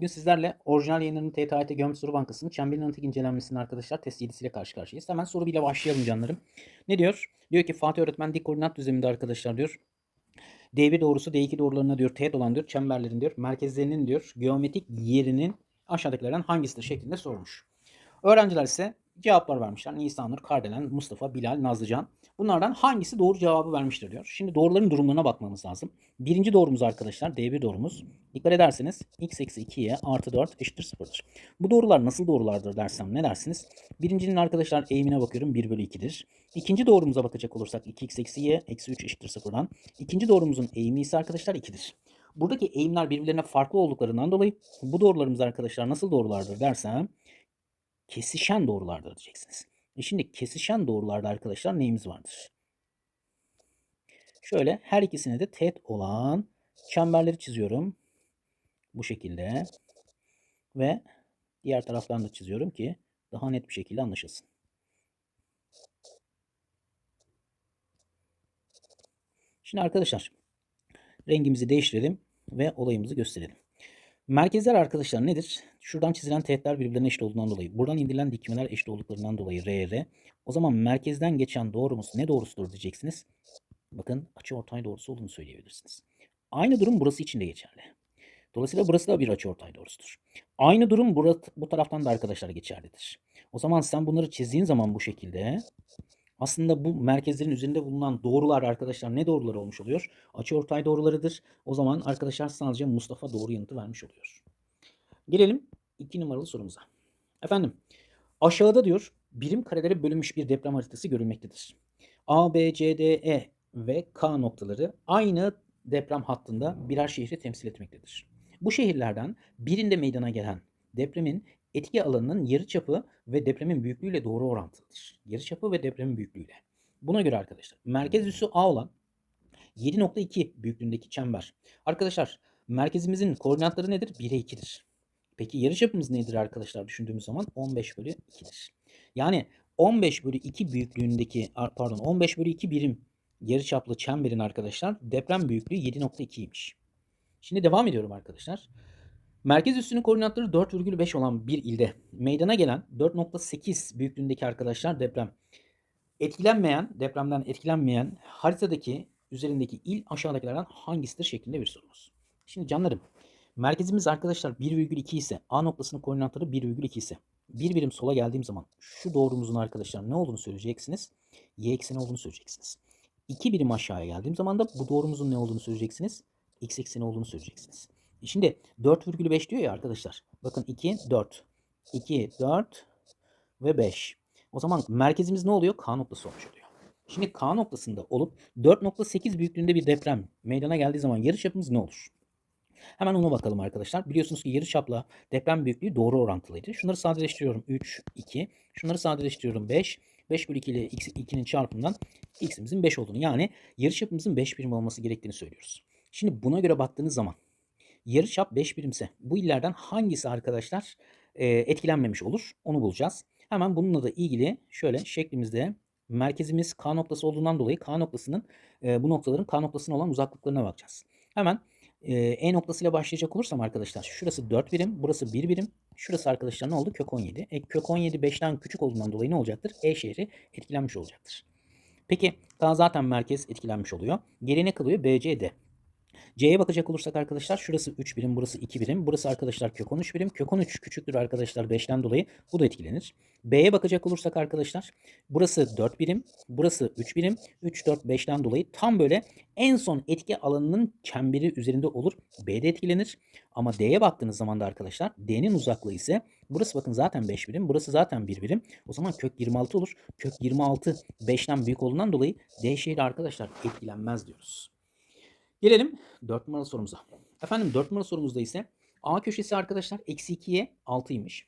Bugün sizlerle orijinal yayınlarının TTIT Gömülü Soru Bankası'nın çemberin analitik incelenmesini arkadaşlar test 7'siyle karşı karşıyayız. Hemen soru bile başlayalım canlarım. Ne diyor? Diyor ki Fatih öğretmen dik koordinat düzleminde arkadaşlar diyor. D1 doğrusu D2 doğrularına diyor teğet olan diyor çemberlerin diyor merkezlerinin diyor geometrik yerinin aşağıdakilerden hangisidir şeklinde sormuş. Öğrenciler ise cevaplar vermişler. Nisanur, Kardelen, Mustafa, Bilal, Nazlıcan. Bunlardan hangisi doğru cevabı vermiştir diyor. Şimdi doğruların durumlarına bakmamız lazım. Birinci doğrumuz arkadaşlar D1 doğrumuz. Dikkat ederseniz x eksi 2y artı 4 eşittir 0'dır. Bu doğrular nasıl doğrulardır dersem ne dersiniz? Birincinin arkadaşlar eğimine bakıyorum 1 bölü 2'dir. İkinci doğrumuza bakacak olursak 2x eksi y eksi 3 eşittir 0'dan. İkinci doğrumuzun eğimi ise arkadaşlar 2'dir. Buradaki eğimler birbirlerine farklı olduklarından dolayı bu doğrularımız arkadaşlar nasıl doğrulardır dersem kesişen doğrulardır diyeceksiniz. E şimdi kesişen doğrularda arkadaşlar neyimiz vardır? Şöyle her ikisine de teğet olan çemberleri çiziyorum. Bu şekilde. Ve diğer taraflarını da çiziyorum ki daha net bir şekilde anlaşılsın. Şimdi arkadaşlar rengimizi değiştirelim ve olayımızı gösterelim. Merkezler arkadaşlar nedir? Şuradan çizilen teğetler birbirlerine eşit olduğundan dolayı, buradan indirilen dikmeler eşit olduklarından dolayı R, R. O zaman merkezden geçen doğrumuz ne doğrusudur diyeceksiniz. Bakın açı ortay doğrusu olduğunu söyleyebilirsiniz. Aynı durum burası için de geçerli. Dolayısıyla burası da bir açı ortay doğrusudur. Aynı durum burası, bu taraftan da arkadaşlar geçerlidir. O zaman sen bunları çizdiğin zaman bu şekilde aslında bu merkezlerin üzerinde bulunan doğrular arkadaşlar ne doğrular olmuş oluyor? Açıortay doğrularıdır. O zaman arkadaşlar sadece Mustafa doğru yanıtı vermiş oluyor. Gelelim 2 numaralı sorumuza. Efendim aşağıda diyor birim karelere bölünmüş bir deprem haritası görülmektedir. A, B, C, D, E ve K noktaları aynı deprem hattında birer şehri temsil etmektedir. Bu şehirlerden birinde meydana gelen depremin etki alanının yarıçapı ve depremin büyüklüğüyle doğru orantılıdır. Yarıçapı ve depremin büyüklüğüyle. Buna göre arkadaşlar merkez üssü A olan 7.2 büyüklüğündeki çember. Arkadaşlar merkezimizin koordinatları nedir? 1'e 2'dir. Peki yarıçapımız nedir arkadaşlar düşündüğümüz zaman 15 bölü 2'dir. Yani 15 bölü 2 büyüklüğündeki pardon 15 bölü 2 birim yarıçaplı çemberin arkadaşlar deprem büyüklüğü 7.2'ymiş. Şimdi devam ediyorum arkadaşlar. Merkez üssünün koordinatları 4,5 olan bir ilde meydana gelen 4,8 büyüklüğündeki arkadaşlar deprem. Etkilenmeyen, depremden etkilenmeyen haritadaki üzerindeki il aşağıdakilerden hangisidir şeklinde bir sorumuz. Şimdi canlarım merkezimiz arkadaşlar 1,2 ise A noktasının koordinatları 1,2 ise bir birim sola geldiğim zaman şu doğrumuzun arkadaşlar ne olduğunu söyleyeceksiniz? Y ekseni olduğunu söyleyeceksiniz. 2 birim aşağıya geldiğim zaman da bu doğrumuzun ne olduğunu söyleyeceksiniz? X ekseni olduğunu söyleyeceksiniz. Şimdi 4,5 diyor ya arkadaşlar. Bakın 2, 4. 2, 4 ve 5. O zaman merkezimiz ne oluyor? K noktası olmuş oluyor. Şimdi K noktasında olup 4.8 büyüklüğünde bir deprem meydana geldiği zaman yarıçapımız ne olur? Hemen ona bakalım arkadaşlar. Biliyorsunuz ki yarıçapla deprem büyüklüğü doğru orantılıydı. Şunları sadeleştiriyorum. 3, 2. Şunları sadeleştiriyorum. 5. 5 bölü 2 ile 2'nin çarpımından x'imizin 5 olduğunu yani yarıçapımızın 5 birim olması gerektiğini söylüyoruz. Şimdi buna göre baktığınız zaman yarıçap 5 birimse bu illerden hangisi arkadaşlar e, etkilenmemiş olur? Onu bulacağız. Hemen bununla da ilgili şöyle şeklimizde merkezimiz K noktası olduğundan dolayı K noktasının e, bu noktaların K noktasına olan uzaklıklarına bakacağız. Hemen e, E noktasıyla başlayacak olursam arkadaşlar şurası 4 birim, burası 1 birim. Şurası arkadaşlar ne oldu? Kök 17. E, kök 17 5'ten küçük olduğundan dolayı ne olacaktır? E şehri etkilenmiş olacaktır. Peki daha zaten merkez etkilenmiş oluyor. Geriye ne kalıyor? BCD. C'ye bakacak olursak arkadaşlar şurası 3 birim, burası 2 birim. Burası arkadaşlar kök 13 birim. Kök 13 küçüktür arkadaşlar 5'ten dolayı. Bu da etkilenir. B'ye bakacak olursak arkadaşlar burası 4 birim, burası 3 birim. 3, 4, 5'ten dolayı tam böyle en son etki alanının çemberi üzerinde olur. B'de etkilenir. Ama D'ye baktığınız zaman da arkadaşlar D'nin uzaklığı ise burası bakın zaten 5 birim, burası zaten 1 birim. O zaman kök 26 olur. Kök 26 5'ten büyük olduğundan dolayı D şehri arkadaşlar etkilenmez diyoruz. Gelelim 4 numaralı sorumuza. Efendim 4 numaralı sorumuzda ise A köşesi arkadaşlar eksi 2'ye 6'ymış.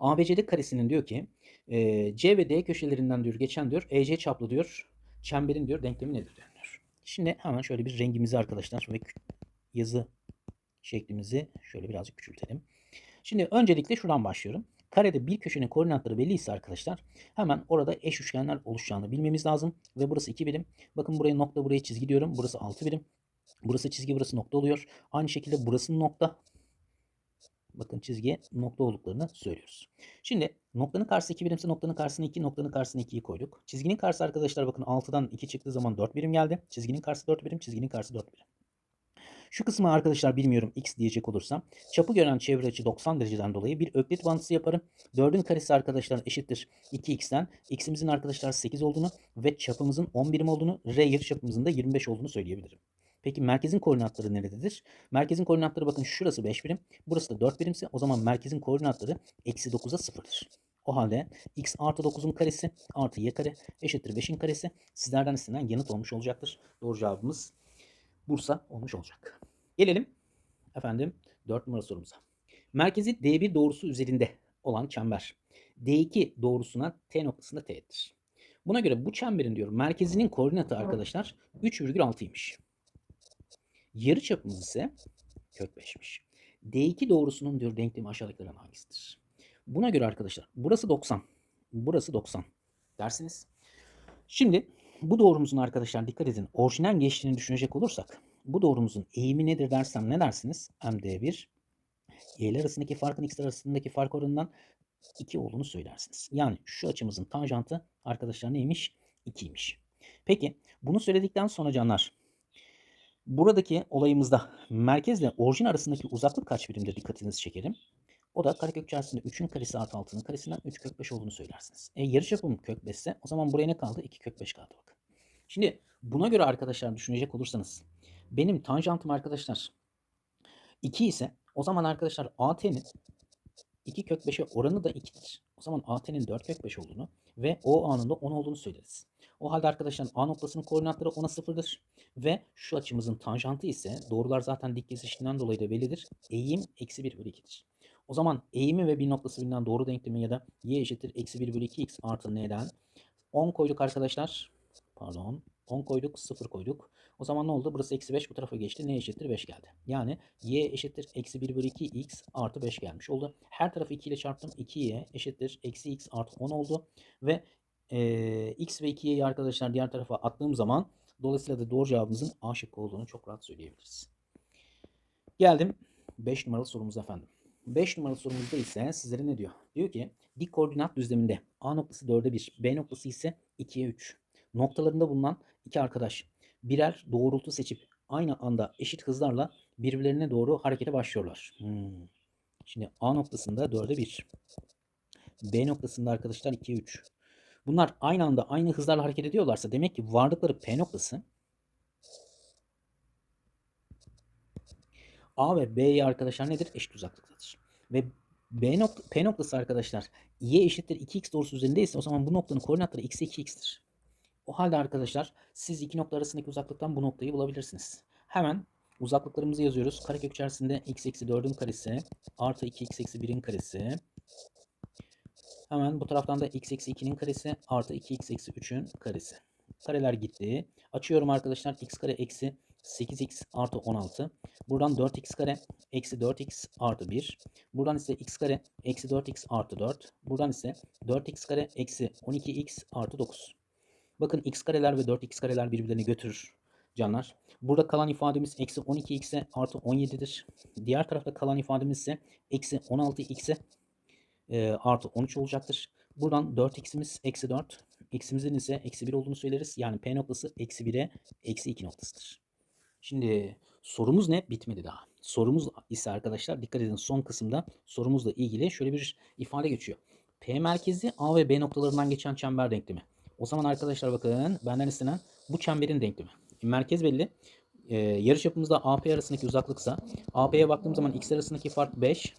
ABCD karesinin diyor ki e, C ve D köşelerinden diyor geçen diyor EC çaplı diyor çemberin diyor denklemi nedir diyor. Şimdi hemen şöyle bir rengimizi arkadaşlar ve yazı şeklimizi şöyle birazcık küçültelim. Şimdi öncelikle şuradan başlıyorum. Karede bir köşenin koordinatları belli ise arkadaşlar hemen orada eş üçgenler oluşacağını bilmemiz lazım. Ve burası 2 birim. Bakın buraya nokta buraya çizgi diyorum. Burası 6 birim. Burası çizgi burası nokta oluyor. Aynı şekilde burası nokta. Bakın çizgiye nokta olduklarını söylüyoruz. Şimdi noktanın karşısı 2 birimse noktanın karşısına 2, noktanın karşısına 2'yi koyduk. Çizginin karşısı arkadaşlar bakın 6'dan 2 çıktığı zaman 4 birim geldi. Çizginin karşısı 4 birim, çizginin karşısı 4 birim. Şu kısmı arkadaşlar bilmiyorum x diyecek olursam çapı gören çevre açı 90 dereceden dolayı bir öklit bağıntısı yaparım. 4'ün karesi arkadaşlar eşittir 2x'ten x'imizin arkadaşlar 8 olduğunu ve çapımızın 10 birim olduğunu r yarı çapımızın da 25 olduğunu söyleyebilirim. Peki merkezin koordinatları nerededir? Merkezin koordinatları bakın şurası 5 birim, burası da 4 birimse o zaman merkezin koordinatları eksi 9'a 0'dır. O halde x artı 9'un karesi artı y kare eşittir 5'in karesi sizlerden istenen yanıt olmuş olacaktır. Doğru cevabımız Bursa olmuş olacak. Gelelim efendim 4 numara sorumuza. Merkezi D1 doğrusu üzerinde olan çember D2 doğrusuna T noktasında T'dir. Buna göre bu çemberin diyor merkezinin koordinatı arkadaşlar 3,6'ymış. Yarı çapımız ise kök 5'miş. D2 doğrusunun diyor denklemi aşağıdakilerden hangisidir? Buna göre arkadaşlar burası 90. Burası 90 dersiniz. Şimdi bu doğrumuzun arkadaşlar dikkat edin orijinal geçtiğini düşünecek olursak bu doğrumuzun eğimi nedir dersem ne dersiniz? MD1 y'ler arasındaki farkın x arasındaki fark oranından 2 olduğunu söylersiniz. Yani şu açımızın tanjantı arkadaşlar neymiş? 2'ymiş. Peki bunu söyledikten sonra canlar buradaki olayımızda merkezle orijin arasındaki uzaklık kaç birimdir dikkatinizi çekelim. O da karekök içerisinde 3'ün karesi artı 6'nın karesinden 3 kök 5 olduğunu söylersiniz. E yarıçapım kök 5 ise o zaman buraya ne kaldı? 2 kök 5 kaldı bakın. Şimdi buna göre arkadaşlar düşünecek olursanız benim tanjantım arkadaşlar 2 ise o zaman arkadaşlar AT'nin 2 kök 5'e oranı da 2'dir. O zaman AT'nin 4 kök 5 olduğunu ve O A'nın da 10 olduğunu söyleriz. O halde arkadaşlar A noktasının koordinatları 10'a 0'dır. Ve şu açımızın tanjantı ise doğrular zaten dik kesiştiğinden dolayı da bellidir. Eğim eksi 1 bölü 2'dir. O zaman eğimi ve bir noktası bilinen doğru denklemi ya da y eşittir eksi 1 bölü 2x artı n'den 10 koyduk arkadaşlar. Pardon. 10 koyduk 0 koyduk. O zaman ne oldu? Burası eksi 5 bu tarafa geçti. n eşittir 5 geldi. Yani y eşittir eksi 1 bölü 2 x artı 5 gelmiş oldu. Her tarafı 2 ile çarptım. 2y eşittir eksi x artı 10 oldu. Ve e, x ve 2y'yi arkadaşlar diğer tarafa attığım zaman dolayısıyla da doğru cevabımızın A şıkkı olduğunu çok rahat söyleyebiliriz. Geldim 5 numaralı sorumuza efendim. 5 numaralı sorumuzda ise sizlere ne diyor? Diyor ki dik koordinat düzleminde A noktası 4'e 1, B noktası ise 2'ye 3. Noktalarında bulunan iki arkadaş birer doğrultu seçip aynı anda eşit hızlarla birbirlerine doğru harekete başlıyorlar. Hmm. Şimdi A noktasında 4'e 1. B noktasında arkadaşlar 2'ye 3. Bunlar aynı anda aynı hızlarla hareket ediyorlarsa demek ki vardıkları P noktası A ve B'ye arkadaşlar nedir? Eşit uzaklıktadır. Ve B nokta, P noktası arkadaşlar y eşittir 2x doğrusu üzerindeyse o zaman bu noktanın koordinatları x 2x'tir. O halde arkadaşlar siz iki nokta arasındaki uzaklıktan bu noktayı bulabilirsiniz. Hemen uzaklıklarımızı yazıyoruz. Karekök içerisinde x eksi 4'ün karesi artı 2x eksi 1'in karesi. Hemen bu taraftan da x eksi 2'nin karesi artı 2x eksi 3'ün karesi. Kareler gitti. Açıyorum arkadaşlar x kare eksi 8x artı 16. Buradan 4x kare eksi 4x artı 1. Buradan ise x kare eksi 4x artı 4. Buradan ise 4x kare eksi 12x artı 9. Bakın x kareler ve 4x kareler birbirlerini götürür canlar. Burada kalan ifademiz eksi 12x'e artı 17'dir. Diğer tarafta kalan ifademiz ise eksi 16x'e e, artı 13 olacaktır. Buradan 4x'imiz eksi 4. X'imizin ise eksi 1 olduğunu söyleriz. Yani P noktası eksi 1'e eksi 2 noktasıdır. Şimdi sorumuz ne? Bitmedi daha. Sorumuz ise arkadaşlar dikkat edin son kısımda sorumuzla ilgili şöyle bir ifade geçiyor. P merkezi A ve B noktalarından geçen çember denklemi. O zaman arkadaşlar bakın benden istenen bu çemberin denklemi. Merkez belli. Ee, yarıçapımızda AP arasındaki uzaklıksa AP'ye baktığım zaman x arasındaki fark 5.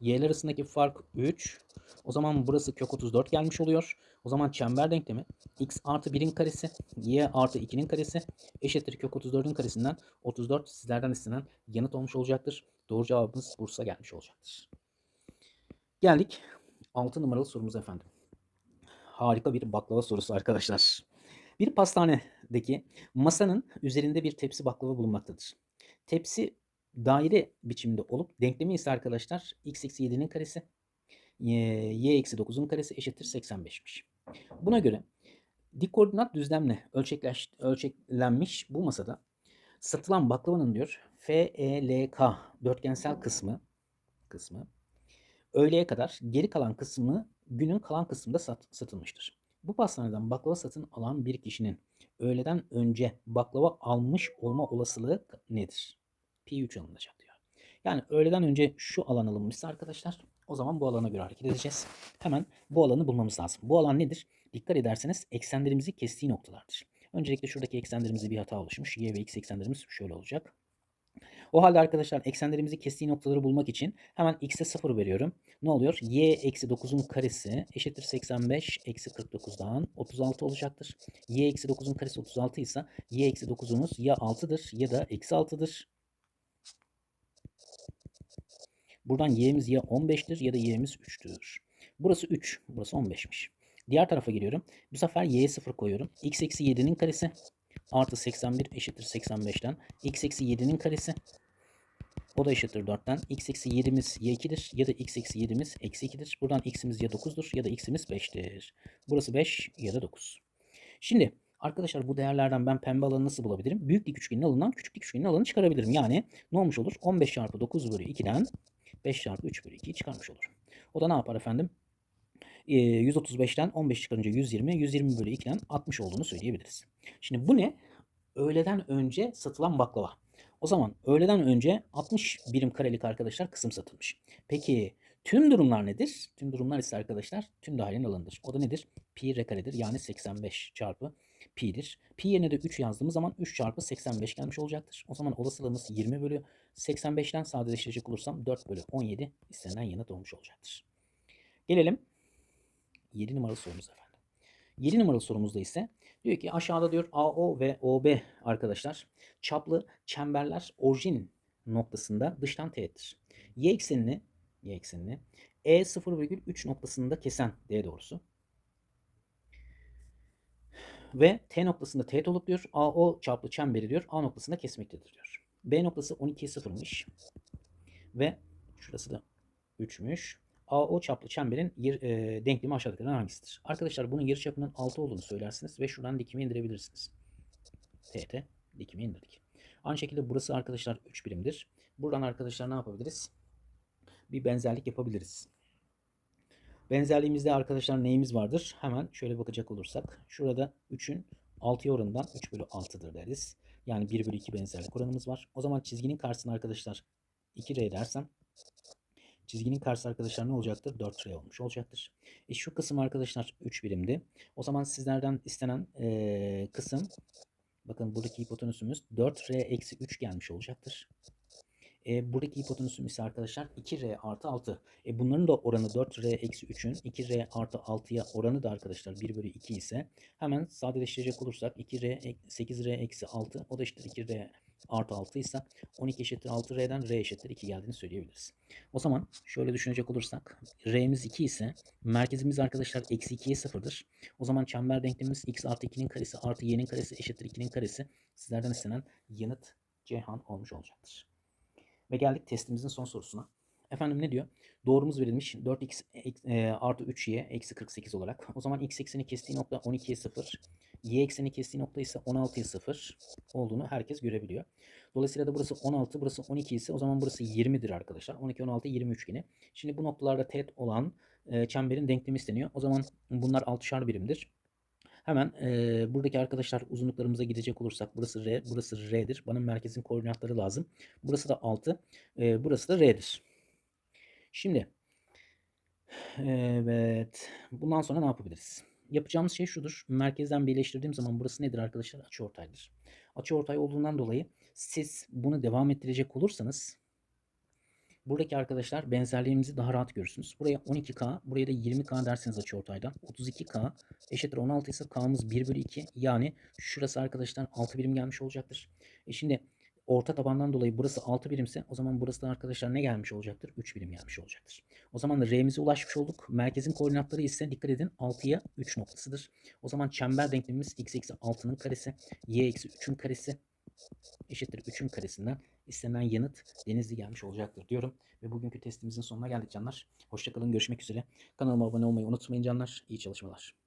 Y'ler arasındaki fark 3. O zaman burası kök 34 gelmiş oluyor. O zaman çember denklemi x artı 1'in karesi y artı 2'nin karesi eşittir kök 34'ün karesinden 34 sizlerden istenen yanıt olmuş olacaktır. Doğru cevabımız Bursa gelmiş olacaktır. Geldik 6 numaralı sorumuza efendim. Harika bir baklava sorusu arkadaşlar. Bir pastanedeki masanın üzerinde bir tepsi baklava bulunmaktadır. Tepsi daire biçimde olup denklemi ise arkadaşlar x eksi 7'nin karesi y eksi 9'un karesi eşittir 85'miş. Buna göre dik koordinat düzlemle ölçekleş, ölçeklenmiş bu masada satılan baklavanın diyor FELK dörtgensel kısmı kısmı öğleye kadar geri kalan kısmı günün kalan kısmında sat, satılmıştır. Bu pastaneden baklava satın alan bir kişinin öğleden önce baklava almış olma olasılığı nedir? Pi 3 alınacak diyor. Yani öğleden önce şu alan alınmışsa arkadaşlar o zaman bu alana göre hareket edeceğiz. Hemen bu alanı bulmamız lazım. Bu alan nedir? Dikkat ederseniz eksenlerimizi kestiği noktalardır. Öncelikle şuradaki eksenlerimizde bir hata oluşmuş. Y ve X eksenlerimiz şöyle olacak. O halde arkadaşlar eksenlerimizi kestiği noktaları bulmak için hemen x'e 0 veriyorum. Ne oluyor? y eksi 9'un karesi eşittir 85 eksi 49'dan 36 olacaktır. y eksi 9'un karesi 36 ise y eksi 9'umuz ya 6'dır ya da eksi 6'dır. Buradan y'miz ya 15'tir ya da y'miz 3'tür. Burası 3, burası 15'miş. Diğer tarafa geliyorum. Bu sefer y'ye 0 koyuyorum. x eksi 7'nin karesi artı 81 eşittir 85'ten. x eksi 7'nin karesi o da eşittir 4'ten. x eksi 7'miz ya 2'dir ya da x eksi 7'miz eksi 2'dir. Buradan x'imiz ya 9'dur ya da x'imiz 5'tir. Burası 5 ya da 9. Şimdi arkadaşlar bu değerlerden ben pembe alanı nasıl bulabilirim? Büyük dik üçgenin alanından küçük dik üçgenin alanını çıkarabilirim. Yani ne olmuş olur? 15 çarpı 9 bölü 2'den 5 çarpı 3 bölü 2'yi çıkarmış olurum. O da ne yapar efendim? 135'ten 15 çıkarınca 120, 120 bölü 2'den 60 olduğunu söyleyebiliriz. Şimdi bu ne? Öğleden önce satılan baklava. O zaman öğleden önce 60 birim karelik arkadaşlar kısım satılmış. Peki tüm durumlar nedir? Tüm durumlar ise arkadaşlar tüm dahilin alanıdır. O da nedir? Pi r karedir. Yani 85 çarpı pi'dir. Pi yerine de 3 yazdığımız zaman 3 çarpı 85 gelmiş olacaktır. O zaman olasılığımız 20 bölü 85'ten sadeleştirecek olursam 4 bölü 17 istenilen yanıt olmuş olacaktır. Gelelim 7 numaralı sorumuz efendim. 7 numaralı sorumuzda ise diyor ki aşağıda diyor AO ve OB arkadaşlar çaplı çemberler orijin noktasında dıştan teğettir. Y eksenini Y eksenini E 0,3 noktasında kesen D doğrusu ve T noktasında teğet olup diyor AO çaplı çemberi diyor A noktasında kesmektedir diyor. B noktası 12'ye 0'mış ve şurası da 3'müş. AO çaplı çemberin yer, e, denklemi aşağıdakilerden hangisidir? Arkadaşlar bunun yarıçapının 6 olduğunu söylersiniz ve şuradan dikimi indirebilirsiniz. TT dikimi indirdik. Aynı şekilde burası arkadaşlar 3 birimdir. Buradan arkadaşlar ne yapabiliriz? Bir benzerlik yapabiliriz. Benzerliğimizde arkadaşlar neyimiz vardır? Hemen şöyle bakacak olursak. Şurada 3'ün 6'ya oranından 3 bölü 6'dır deriz. Yani 1 bölü 2 benzerlik oranımız var. O zaman çizginin karşısına arkadaşlar 2R dersem Çizginin karşısı arkadaşlar ne olacaktır? 4R olmuş olacaktır. E şu kısım arkadaşlar 3 birimdi. O zaman sizlerden istenen e, kısım bakın buradaki hipotenüsümüz 4R eksi 3 gelmiş olacaktır. E, buradaki hipotenüsüm ise arkadaşlar 2R artı 6. E, bunların da oranı 4R eksi 3'ün 2R artı 6'ya oranı da arkadaşlar 1 bölü 2 ise hemen sadeleştirecek olursak 2R 8R eksi 6 o da işte 2R artı 6 ise 12 eşittir 6R'den R eşittir 2 geldiğini söyleyebiliriz. O zaman şöyle düşünecek olursak R'miz 2 ise merkezimiz arkadaşlar eksi 2'ye 0'dır. O zaman çember denklemimiz x artı 2'nin karesi artı y'nin karesi eşittir 2'nin karesi sizlerden istenen yanıt Cihan olmuş olacaktır. Ve geldik testimizin son sorusuna. Efendim ne diyor? Doğrumuz verilmiş 4x e, artı 3y eksi 48 olarak. O zaman x ekseni kestiği nokta 12'ye 0. Y ekseni kestiği nokta ise 16'ya 0 olduğunu herkes görebiliyor. Dolayısıyla da burası 16, burası 12 ise o zaman burası 20'dir arkadaşlar. 12, 16, 20 üçgeni. Şimdi bu noktalarda teğet olan e, çemberin denklemi isteniyor. O zaman bunlar 6'şar birimdir. Hemen e, buradaki arkadaşlar uzunluklarımıza gidecek olursak burası R, burası R'dir. Bana merkezin koordinatları lazım. Burası da 6, e, burası da R'dir. Şimdi evet bundan sonra ne yapabiliriz? Yapacağımız şey şudur. Merkezden birleştirdiğim zaman burası nedir arkadaşlar? Açıortaydır. Açıortay olduğundan dolayı siz bunu devam ettirecek olursanız buradaki arkadaşlar benzerliğimizi daha rahat görürsünüz. Buraya 12K, buraya da 20K derseniz açıortaydan. 32K eşittir 16 ise K'mız 1 bölü 2. Yani şurası arkadaşlar 6 birim gelmiş olacaktır. E şimdi orta tabandan dolayı burası 6 birimse o zaman burası da arkadaşlar ne gelmiş olacaktır? 3 birim gelmiş olacaktır. O zaman da R'mize ulaşmış olduk. Merkezin koordinatları ise dikkat edin 6'ya 3 noktasıdır. O zaman çember denklemimiz x eksi 6'nın karesi, y eksi 3'ün karesi eşittir 3'ün karesinden istenen yanıt denizli gelmiş olacaktır diyorum. Ve bugünkü testimizin sonuna geldik canlar. Hoşçakalın görüşmek üzere. Kanalıma abone olmayı unutmayın canlar. İyi çalışmalar.